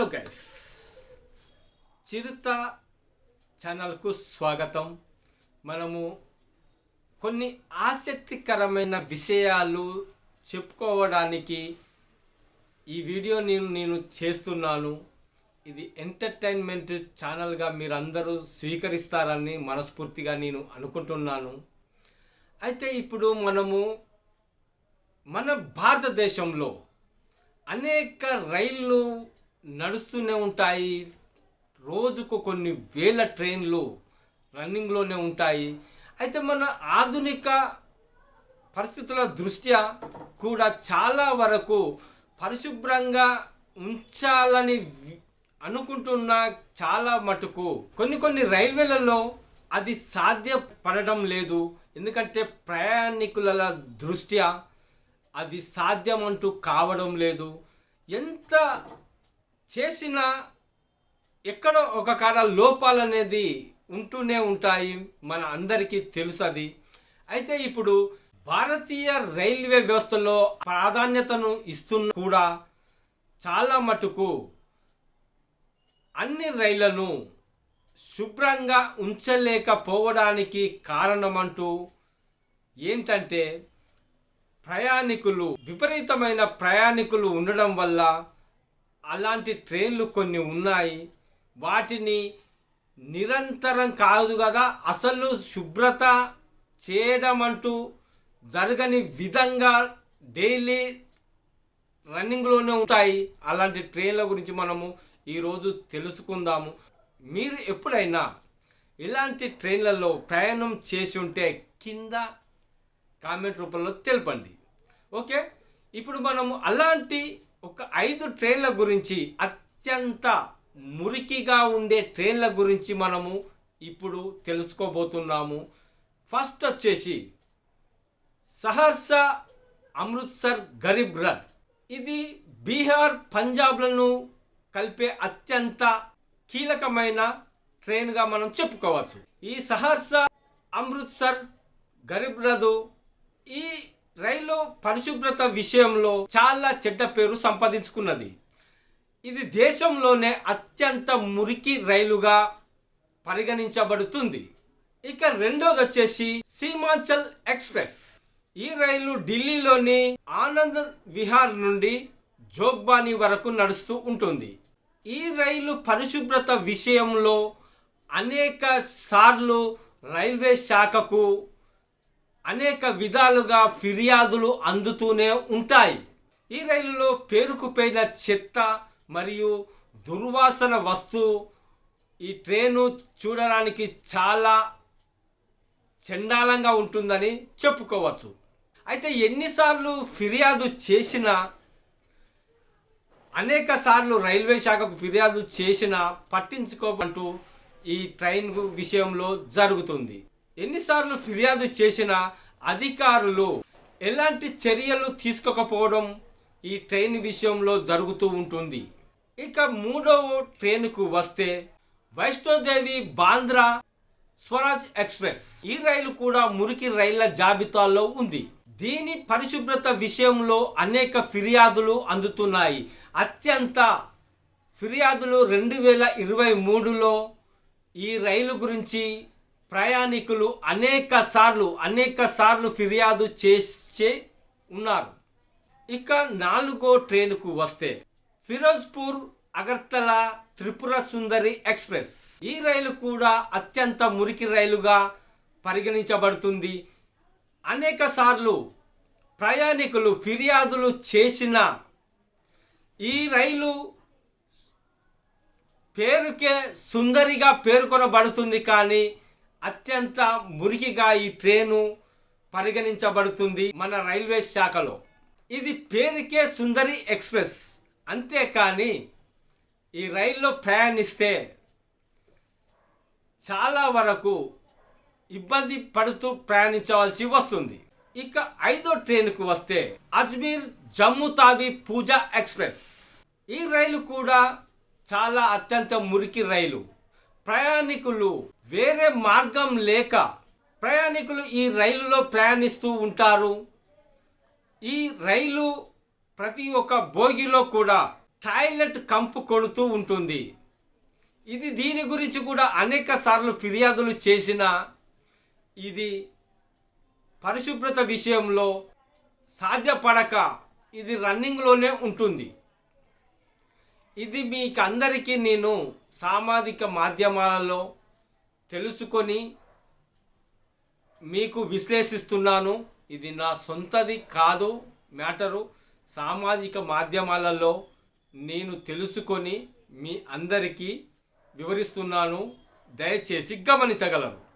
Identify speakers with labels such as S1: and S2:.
S1: Hello guys చిరుత ఛానల్కు స్వాగతం. మనము కొన్ని ఆసక్తికరమైన విషయాలు చెప్పుకోవడానికి ఈ వీడియో నేను నేను చేస్తున్నాను. ఇది ఎంటర్టైన్మెంట్ ఛానల్గా మీరందరూ స్వీకరిస్తారని మనస్ఫూర్తిగా నేను అనుకుంటున్నాను. అయితే ఇప్పుడు మనము మన భారతదేశంలో అనేక రైళ్ళు నడుస్తూనే ఉంటాయి. రోజుకు కొన్ని వేల ట్రైన్లు రన్నింగ్లోనే ఉంటాయి. అయితే మన ఆధునిక పరిస్థితుల దృష్ట్యా కూడా చాలా వరకు పరిశుభ్రంగా ఉంచాలని అనుకుంటున్న చాలా మటుకు. కొన్ని కొన్ని రైల్వేలలో అది సాధ్యపడడం లేదు. ఎందుకంటే ప్రయాణికుల దృష్ట్యా అది సాధ్యం అంటూ కావడం లేదు. ఎంత చేసిన ఎక్కడో ఒక కాడ లోపాలు అనేది ఉంటూనే ఉంటాయి మన అందరికీ తెలుసది. అయితే ఇప్పుడు భారతీయ రైల్వే వ్యవస్థలో ప్రాధాన్యతను ఇస్తున్న కూడా చాలా మటుకు అన్ని రైళ్ళను శుభ్రంగా ఉంచలేకపోవడానికి కారణమంటూ ఏంటంటే ప్రయాణికులు విపరీతమైన ప్రయాణికులు ఉండడం వల్ల అలాంటి ట్రైన్లు కొన్ని ఉన్నాయి. వాటిని నిరంతరం కాదు కదా అసలు శుభ్రత చేయడం అంటూ జరగని విధంగా డైలీ రన్నింగ్లోనే ఉంటాయి. అలాంటి ట్రైన్ల గురించి మనము ఈరోజు తెలుసుకుందాము. మీరు ఎప్పుడైనా ఇలాంటి ట్రైన్లలో ప్రయాణం చేసి ఉంటే కింద కామెంట్ రూపంలో తెలపండి. ఓకే? ఇప్పుడు మనము అలాంటి ఒక ఐదు ట్రైన్ల గురించి అత్యంత మురికిగా ఉండే ట్రైన్ల గురించి మనము ఇప్పుడు తెలుసుకోబోతున్నాము. ఫస్ట్ వచ్చేసి సహర్సా అమృత్సర్ గరీబ్ రథ్. ఇది బీహార్ పంజాబ్లను కలిపే అత్యంత కీలకమైన ట్రైన్గా మనం చెప్పుకోవచ్చు. ఈ సహర్సా అమృత్సర్ గరీబ్ రథ్ ఈ రైలు పరిశుభ్రత విషయంలో చాలా చెడ్డ పేరు సంపాదించుకున్నది. ఇది దేశంలోనే అత్యంత మురికి రైలుగా పరిగణించబడుతుంది. ఇక రెండోది వచ్చేసి సీమాంచల్ ఎక్స్ప్రెస్. ఈ రైలు ఢిల్లీలోని ఆనంద్ విహార్ నుండి జోగ్బానీ వరకు నడుస్తూ ఉంటుంది. ఈ రైలు పరిశుభ్రత విషయంలో అనేక సార్లు రైల్వే శాఖకు అనేక విధాలుగా ఫిర్యాదులు అందుతూనే ఉంటాయి. ఈ రైలులో పేరుకుపోయిన చెత్త మరియు దుర్వాసన వస్తువు ఈ ట్రైను చూడడానికి చాలా చండాలంగా ఉంటుందని చెప్పుకోవచ్చు. అయితే ఎన్నిసార్లు ఫిర్యాదు చేసినా అనేక సార్లు రైల్వే శాఖకు ఫిర్యాదు చేసినా పట్టించుకోమంటూ ఈ ట్రైన్ విషయంలో జరుగుతుంది. ఎన్నిసార్లు ఫిర్యాదు చేసినా అధికారులు ఎలాంటి చర్యలు తీసుకోకపోవడం ఈ ట్రైన్ విషయంలో జరుగుతూ ఉంటుంది. ఇక మూడవ ట్రైన్కు వస్తే వైష్ణోదేవి బాంద్రా స్వరాజ్ ఎక్స్ప్రెస్ ఈ రైలు కూడా మురికి రైళ్ళ జాబితాలో ఉంది. దీని పరిశుభ్రత విషయంలో అనేక ఫిర్యాదులు అందుతున్నాయి. అత్యంత ఫిర్యాదులు రెండు వేల ఇరవై మూడులో ఈ రైలు గురించి ప్రయాణికులు అనేక సార్లు అనేక సార్లు ఫిర్యాదు చేసే ఉన్నారు. ఇక నాలుగో ట్రైన్కు వస్తే ఫిరోజ్పూర్ అగర్తల త్రిపుర సుందరి ఎక్స్ప్రెస్. ఈ రైలు కూడా అత్యంత మురికి రైలుగా పరిగణించబడుతుంది. అనేక సార్లు ప్రయాణికులు ఫిర్యాదులు చేసిన ఈ రైలు పేరుకే సుందరిగా పేర్కొనబడుతుంది కానీ అత్యంత మురికిగా ఈ ట్రైను పరిగణించబడుతుంది మన రైల్వే శాఖలో. ఇది పేరుకే సుందరి ఎక్స్ప్రెస్. అంతేకాని ఈ రైల్లో ప్రయాణిస్తే చాలా వరకు ఇబ్బంది పడుతూ ప్రయాణించవలసి వస్తుంది. ఇక ఐదో ట్రైన్కు వస్తే అజ్మీర్ జమ్మూ తావి పూజా ఎక్స్ప్రెస్. ఈ రైలు కూడా చాలా అత్యంత మురికి రైలు. ప్రయాణికులు వేరే మార్గం లేక ప్రయాణికులు ఈ రైలులో ప్రయాణిస్తూ ఉంటారు. ఈ రైలు ప్రతి ఒక్క బోగిలో కూడా టాయిలెట్ కంపు కొడుతూ ఉంటుంది. ఇది దీని గురించి కూడా అనేక సార్లు ఫిర్యాదులు చేసిన ఇది పరిశుభ్రత విషయంలో సాధ్యపడక ఇది రన్నింగ్లోనే ఉంటుంది. ఇది మీకు అందరికీ నేను సామాజిక మాధ్యమాలలో తెలుసుకొని మీకు విశ్లేషిస్తున్నాను. ఇది నా సొంతది కాదు మ్యాటరు. సామాజిక మాధ్యమాలలో నేను తెలుసుకొని మీ అందరికీ వివరిస్తున్నాను. దయచేసి గమనించగలరు.